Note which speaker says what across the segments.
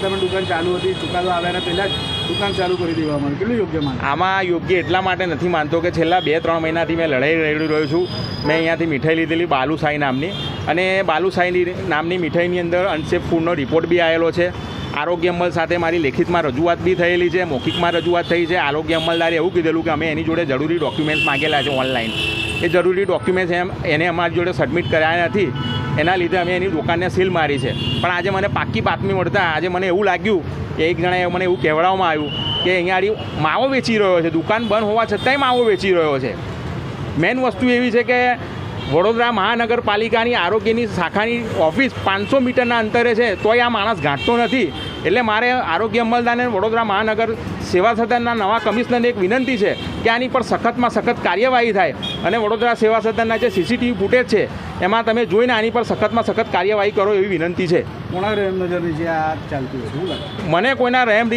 Speaker 1: તેમ દુકાન ચાલુ હતી ચુકાદો આવ્યાના પહેલા દુકાન ચાલુ કરી દેવામાં કેટલું યોગ્ય
Speaker 2: આમાં યોગ્ય એટલા માટે નથી માનતો કે છેલ્લા બે ત્રણ મહિનાથી મેં લડાઈ રેડી રહ્યો છું. મેં અહીંયાથી મીઠાઈ લીધેલી બાલુસાઈ નામની. અને બાલુસાઈ નામની મીઠાઈની અંદર અનસેફ ફૂડનો રિપોર્ટ બી આવેલો છે. આરોગ્ય અમલ સાથે મારી લેખિતમાં રજૂઆત બી થયેલી છે, મૌખિકમાં રજૂઆત થઈ છે. આરોગ્ય અમલદારે એવું કીધેલું કે અમે એની જોડે જરૂરી ડોક્યુમેન્ટ્સ માગેલા છે ઓનલાઈન એ જરૂરી ડોક્યુમેન્ટ્સ એમ એને અમારી જોડે સબમિટ કર્યા નથી. એના લીધે અમે એની દુકાનને સીલ મારી છે. પણ આજે મને પાકી બાતમી મળતા આજે મને એવું લાગ્યું કે એક જણાએ મને એવું કહેવડાવવામાં આવ્યું કે અહીંયા માવો વેચી રહ્યો છે. દુકાન બંધ હોવા છતાંય માવો વેચી રહ્યો છે. મેઇન વસ્તુ એવી છે કે વડોદરા મહાનગરપાલિકાની આરોગ્યની શાખાની ઓફિસ પાંચસો મીટરના અંતરે છે, તોય આ માણસ ગાંઠતો નથી. એટલે મારે આરોગ્ય અમલદારને વડોદરા મહાનગર સેવા સદનના નવા કમિશનરને એક વિનંતી છે કે આની પર સખતમાં સખત કાર્યવાહી થાય. અને વડોદરા સેવા સદનના જે સીસીટીવી ફૂટેજ છે એમાં તમે જોઈને આની પર સખતમાં સખત કાર્યવાહી કરો એવી વિનંતી છે.
Speaker 1: કોના રહેમ નજરની આ ચાલતી હોય
Speaker 2: મને કોઈના રહેમ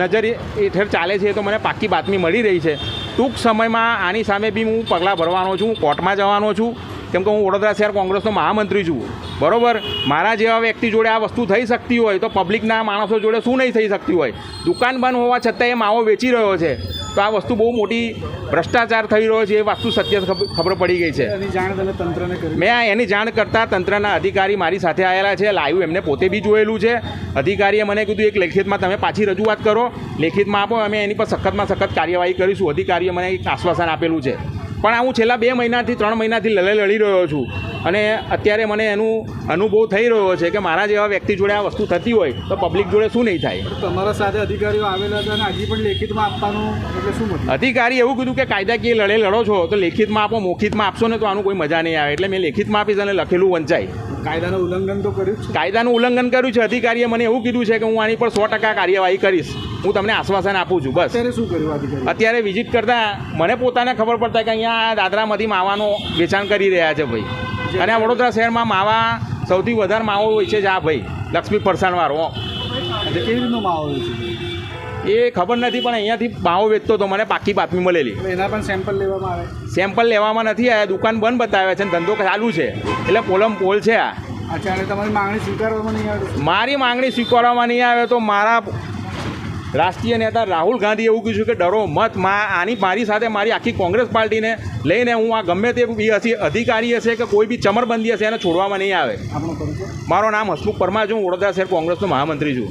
Speaker 2: નજર હેઠળ ચાલે છે એ તો મને પાક્કી બાતમી મળી રહી છે. ટૂંક સમયમાં આની સામે બી હું પગલાં ભરવાનો છું કોર્ટમાં જવાનો છું. કેમ કે હું વડોદરા શહેર કોંગ્રેસનો મહામંત્રી છું. બરોબર? મારા જેવા વ્યક્તિ જોડે આ વસ્તુ થઈ શકતી હોય તો પબ્લિકના માણસો જોડે શું નહીં થઈ શકતી હોય? દુકાન બંધ હોવા છતાં એ માવો વેચી રહ્યો છે. તો આ વસ્તુ બહુ મોટી ભ્રષ્ટાચાર થઈ રહ્યો છે એ વસ્તુ સત્ય ખબ- ખબર પડી ગઈ છે. મેં એની જાણ કરતાં તંત્રના અધિકારી મારી સાથે આવેલા છે લાઈવ એમને પોતે બી જોયેલું છે. અધિકારીએ મને કીધું એક લેખિતમાં તમે પાછી રજૂઆત કરો. લેખિતમાં આપો અમે એની પર સખતમાં સખત કાર્યવાહી કરીશું. અધિકારીએ મને એક આશ્વાસન આપેલું છે. પણ આ હું છેલ્લા બે મહિનાથી ત્રણ મહિનાથી લડાઈ લડી રહ્યો છું. અને અત્યારે મને એનું અનુભવ થઈ રહ્યો છે કે મારા જેવા વ્યક્તિ જોડે આ વસ્તુ થતી હોય તો પબ્લિક જોડે શું નહીં થાય?
Speaker 1: તમારા સાથે અધિકારીઓ આવેલા હતા અને હજી પણ લેખિતમાં આપવાનું એટલે શું
Speaker 2: અધિકારી એવું કીધું કે કાયદાકીય લડે લડો છો તો લેખિતમાં આપો મોખિતમાં આપશો ને તો આનું કોઈ મજા નહીં આવે. એટલે મેં લેખિતમાં આપીશ અને લખેલું વંચાય.
Speaker 1: કાયદાનું ઉલ્લંઘન તો કર્યું છે.
Speaker 2: કાયદાનું ઉલ્લંઘન કર્યું છે. અધિકારીએ મને એવું કીધું છે કે હું આની પર સો ટકા કાર્યવાહી કરીશ. હું તમને આશ્વાસન આપું છું. બસ.
Speaker 1: અત્યારે શું કર્યું અધિકારી
Speaker 2: અત્યારે વિઝિટ કરતા મને પોતાને ખબર પડતા કે અહીંયા દાદરામાંથી માવાનું વેચાણ કરી રહ્યા છે ભાઈ. અને આ વડોદરા શહેરમાં માવા સૌથી વધારે માવો હોય છે જ આ ભાઈ. લક્ષ્મી
Speaker 1: પરસાણવાળો કેવી રીતનો માહોલ છે?
Speaker 2: એ ખબર નથી પણ અહીંયાથી માવો વેચતો તો મને પાકી બાતમી મળેલી.
Speaker 1: એના પણ સેમ્પલ લેવામાં આવે?
Speaker 2: સેમ્પલ લેવામાં નથી આવ્યા. દુકાન બંધ બતાવે છે ધંધો ચાલુ છે. એટલે પોલમ પોલ છે આ.
Speaker 1: અચ્છા અને તમારી માંગણી સ્વીકારવામાં આવે
Speaker 2: મારી માંગણી સ્વીકારવામાં નહીં આવે તો મારા રાષ્ટ્રીય નેતા રાહુલ ગાંધી એવું કીધું કે ડરો મત મા આની મારી સાથે મારી આખી કોંગ્રેસ પાર્ટીને લઈને હું આ ગમે તે અધિકારી હશે કે કોઈ બી ચમરબંધી હશે એને છોડવામાં નહીં આવે. મારો નામ હસમુખ પરમાર છું હું વડોદરા શહેર કોંગ્રેસનો મહામંત્રી છું.